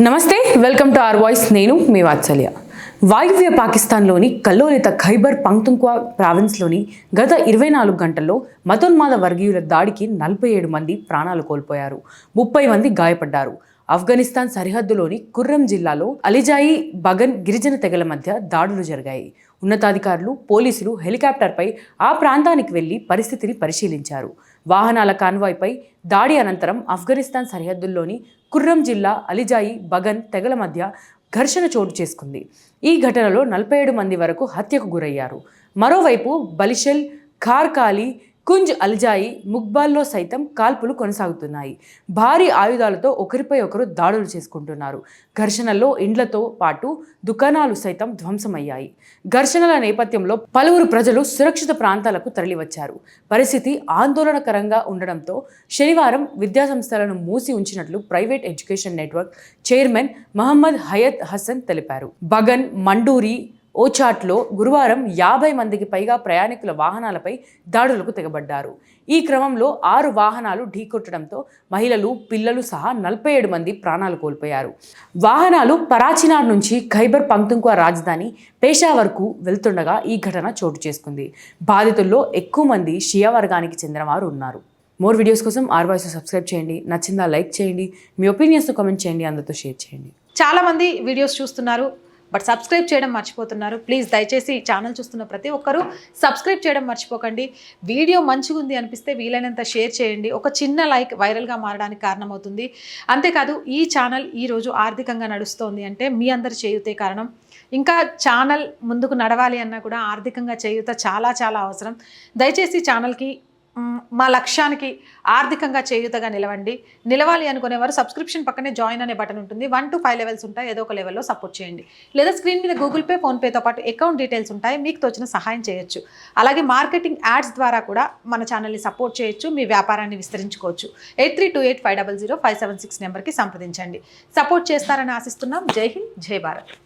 నమస్తే welcome to are voice. నేను మీ వాత్సల్య. వాయువ్య పాకిస్తాన్లోని కల్లోలిత ఖైబర్ పంక్తుంక్వా ప్రావిన్స్లోని గత ఇరవై నాలుగు గంటల్లో మతోన్మాద వర్గీయుల దాడికి నలభై ఏడు మంది ప్రాణాలు కోల్పోయారు. ముప్పై మంది గాయపడ్డారు. ఆఫ్ఘనిస్తాన్ సరిహద్దులోని కుర్రం జిల్లాలో అలిజాయి బగన్ గిరిజన తెగల మధ్య దాడులు జరిగాయి. ఉన్నతాధికారులు పోలీసులు హెలికాప్టర్పై ఆ ప్రాంతానికి వెళ్ళి పరిస్థితిని పరిశీలించారు. వాహనాల కాన్వాయ్పై దాడి అనంతరం ఆఫ్ఘనిస్తాన్ సరిహద్దుల్లోని కుర్రం జిల్లా అలిజాయి బగన్ తెగల మధ్య ఘర్షణ చోటు చేసుకుంది. ఈ ఘటనలో నలభై ఏడు మంది వరకు హత్యకు గురయ్యారు. మరోవైపు బలిషెల్ ఖార్కాలి కుంజ్ అల్జాయి ముక్బాల్లో సైతం కాల్పులు కొనసాగుతున్నాయి. భారీ ఆయుధాలతో ఒకరిపై ఒకరు దాడులు చేసుకుంటున్నారు. ఘర్షణల్లో ఇండ్లతో పాటు దుకాణాలు సైతం ధ్వంసమయ్యాయి. ఘర్షణల నేపథ్యంలో పలువురు ప్రజలు సురక్షిత ప్రాంతాలకు తరలివచ్చారు. పరిస్థితి ఆందోళనకరంగా ఉండడంతో శనివారం విద్యాసంస్థలను మూసి ఉంచినట్లు private education network chairman Mohammed Hayat Hasan తెలిపారు. బగన్ మండూరి ఓచాట్లో గురువారం యాభై మందికి పైగా ప్రయాణికుల వాహనాలపై దాడులకు తెగబడ్డారు. ఈ క్రమంలో ఆరు వాహనాలు ఢీకొట్టడంతో మహిళలు పిల్లలు సహా నలభై ఏడు మంది ప్రాణాలు కోల్పోయారు. వాహనాలు పరాచినార్ నుంచి ఖైబర్ పంక్తుంక్వా రాజధాని పేషావర్కు వెళ్తుండగా ఈ ఘటన చోటు చేసుకుంది. బాధితుల్లో ఎక్కువ మంది షియా వర్గానికి చెందిన వారు ఉన్నారు. మోర్ వీడియోస్ కోసం ఆర్ వాయిస్ సబ్స్క్రైబ్ చేయండి. నచ్చిందా లైక్ చేయండి. మీ ఒపీనియన్స్ కామెంట్ చేయండి. అందరితో షేర్ చేయండి. చాలా మంది వీడియోస్ చూస్తున్నారు. బట్ సబ్స్క్రైబ్ చేయడం మర్చిపోతున్నారు. ప్లీజ్ దయచేసి ఛానల్ చూస్తున్న ప్రతి ఒక్కరూ సబ్స్క్రైబ్ చేయడం మర్చిపోకండి. వీడియో మంచిగా ఉంది అనిపిస్తే వీలైనంత షేర్ చేయండి. ఒక చిన్న లైక్ వైరల్గా మారడానికి కారణమవుతుంది. అంతేకాదు ఈ ఛానల్ ఈరోజు ఆర్థికంగా నడుస్తోంది అంటే మీ అందరు చేయుతే కారణం. ఇంకా ఛానల్ ముందుకు నడవాలి అన్నా కూడా ఆర్థికంగా చేయుత చాలా చాలా అవసరం. దయచేసి ఛానల్కి మా లక్ష్యానికి ఆర్థికంగా చేయుతగా నిలవండి. నిలవాలి అనుకునేవారు సబ్స్క్రిప్షన్ పక్కనే జాయిన్ అనే బటన్ ఉంటుంది. వన్ టు ఫైవ్ లెవెల్స్ ఉంటాయి. ఏదో ఒక లెవెల్లో సపోర్ట్ చేయండి. లేదా స్క్రీన్ మీద గూగుల్ పే ఫోన్పేతో పాటు అకౌంట్ డీటెయిల్స్ ఉంటాయి. మీకు తోచిన సహాయం చేయొచ్చు. అలాగే మార్కెటింగ్ యాడ్స్ ద్వారా కూడా మన ఛానల్ని సపోర్ట్ చేయొచ్చు. మీ వ్యాపారాన్ని విస్తరించుకోవచ్చు. Eight three two eight five double zero five seven six నెంబర్కి సంప్రదించండి. సపోర్ట్ చేస్తారని ఆశిస్తున్నాం. జై హింద్ జై భారత్.